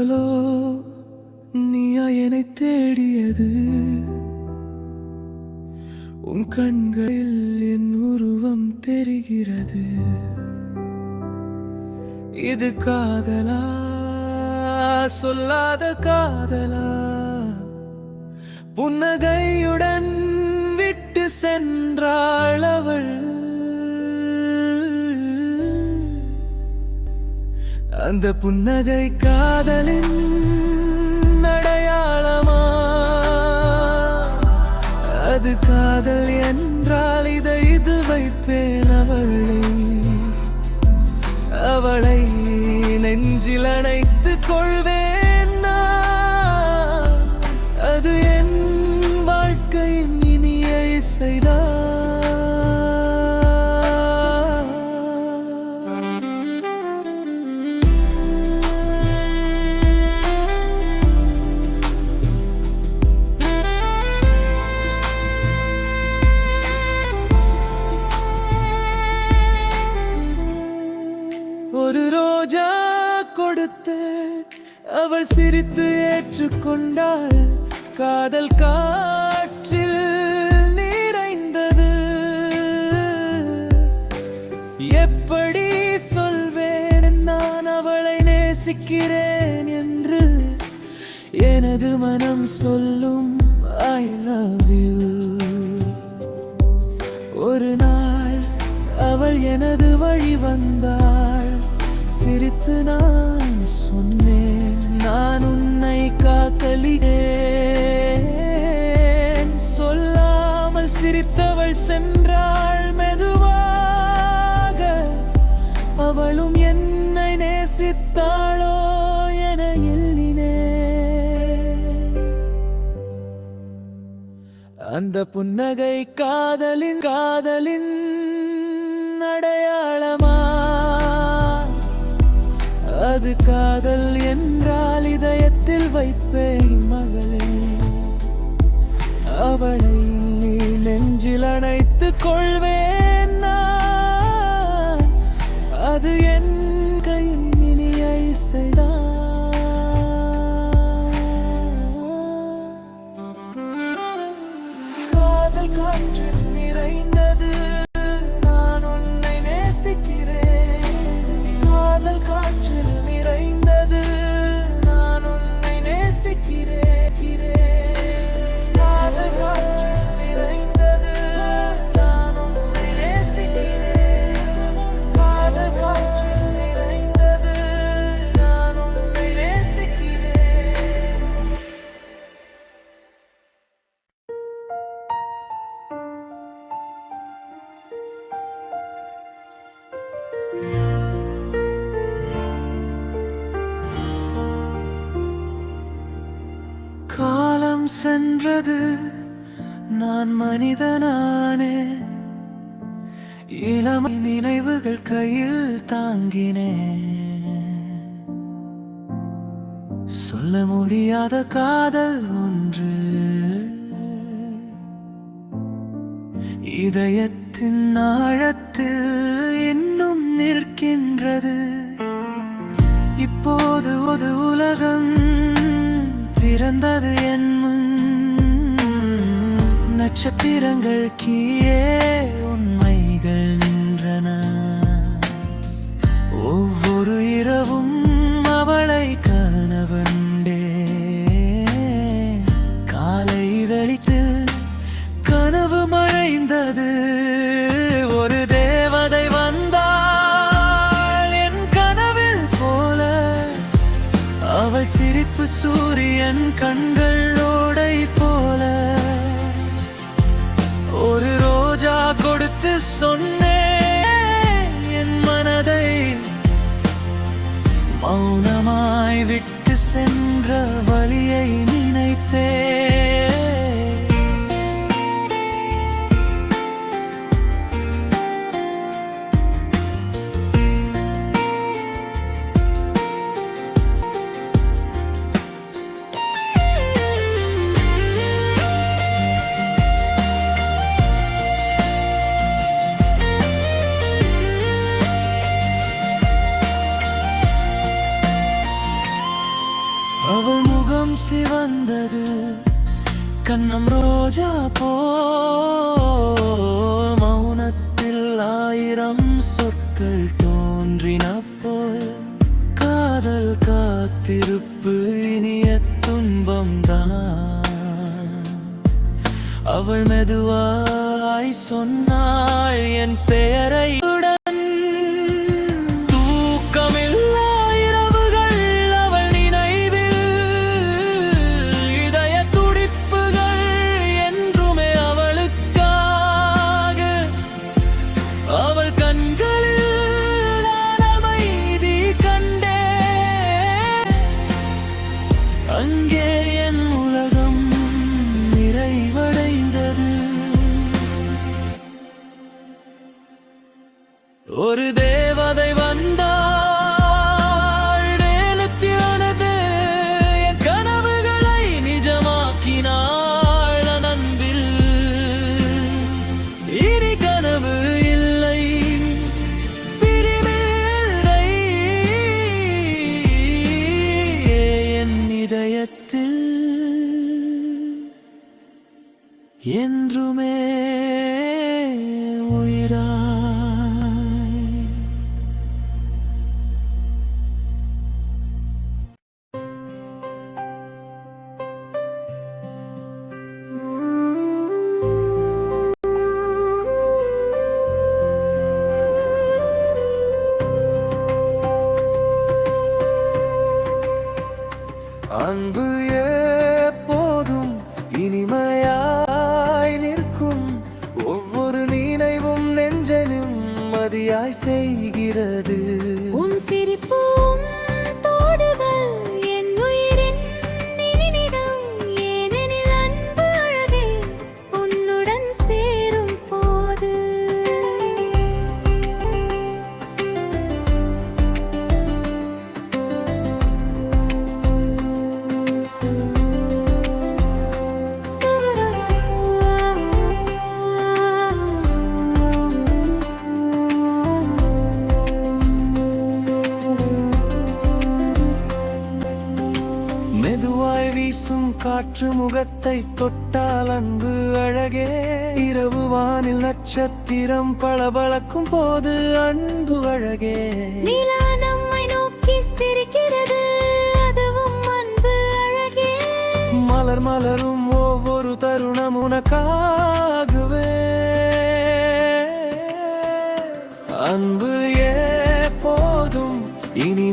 அவளோ நீயா என்னை தேடியது? உன் கண்களில் என் உருவம் தெரிகிறது. இது காதலா? சொல்லாத காதலா? புன்னகையுடன் விட்டு சென்றாள் அவள். அந்த புன்னகை காதலின் அடையாளமா? அது காதல் என்றால் இதை இது வைப்பேன் அவளை. அவளை நெஞ்சில் அணைத்து கொள்வேன் அது என் வாழ்க்கையின் இனிய இசைதான். ஒரு ரோஜா கொடுத்து அவள் சிரித்து ஏற்றுக்கொண்டாள். காதல் காற்றில் நிறைந்தது. எப்படி சொல்வேன் நான் அவளை நேசிக்கிறேன் என்று எனது மனம் சொல்லும் ஐ லவ் யூ ஒரு நாள் அவள் எனது வழி வந்தாள். சிரித்து நான் சொன்னேன். நான் உன்னை காத்தலினேன் சொல்லாமல் சிரித்தவள் சென்றாள் மெதுவாக. அவளும் என்னை நேசித்தாளோ என எண்ணினேன். அந்த புன்னகை காதலின் காதலின் அடையாளமா? அது காதல் என்றால் இதயத்தில் வைப்பேன் மகளே. அவளை நெஞ்சில் அணைத்துக் கொள்வேன் நான். அது என் கையின் இனிய இசைதான் காதல் காற்றில் நிறைந்தது நான் உன்னை நேசிக்கிறேன். காதல் காற்று சென்றது. நான் மனிதனானே. இளமை நினைவுகள் கையில் தாங்கினே சொல்ல முடியாத காதல் ஒன்று. இதயத்தின் ஆழத்தில் இன்னும் நிற்கின்றது. இப்போது ஒரு உலகம் பிறந்தது என் நட்சத்திரங்கள் கீழே உண்மைகள் நின்றன. ஒவ்வொரு இரவும் அவளை கனவண்டே. காலை வெளித்தில் கனவு மறைந்தது. ஒரு தேவதை வந்தாள் என் கனவில் போல. அவள் சிரிப்பு சூரியன் கண்ட கொடுத்து சொன்னேன். என் மனதை மௌனமாய் விட்டு சென்ற வழியை நினைத்தேன். കണ്ണം റോജാ പോ മൗനത്തിൽ ആയിരം സൊർക്കൾ തോന്നിനപ്പോൾ കാതൽ കാത്തിരുപ്പ് ഇനിയ തുൻപം താ അവൾ மெதுவாய் சொன்னாள் என் பெயரை Sun மெதுவாய் வீசும் காற்று முகத்தை தொட்டால் அன்பு அழகே. இரவு வானில் நட்சத்திரம் பளபளக்கும் போது அன்பு அழகே. நிலா நம்மை நோக்கி சிரிக்கிறது அதுவும் அன்பு அழகே. மலர் மலரும் ஒவ்வொரு தருணம் உனக்காகவே. அன்பு ஏ போதும் இனி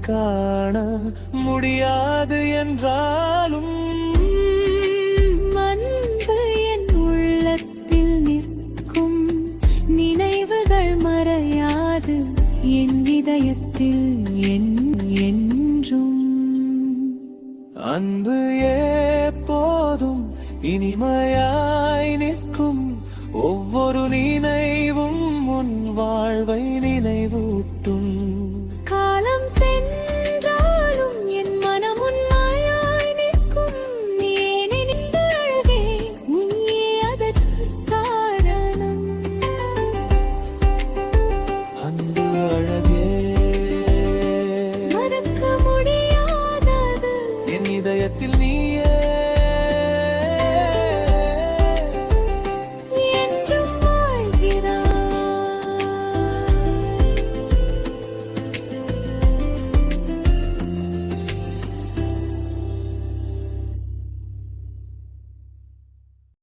காண முடியாது என்றாலும் அன்பு என் உள்ளத்தில் நிற்கும். நினைவுகள் மறையாது என் இதயத்தில் என் என்றும். அன்பு எப்போதும் இனிமையாய் நிற்கும். ஒவ்வொரு நினைவும் உன் வாழ்வை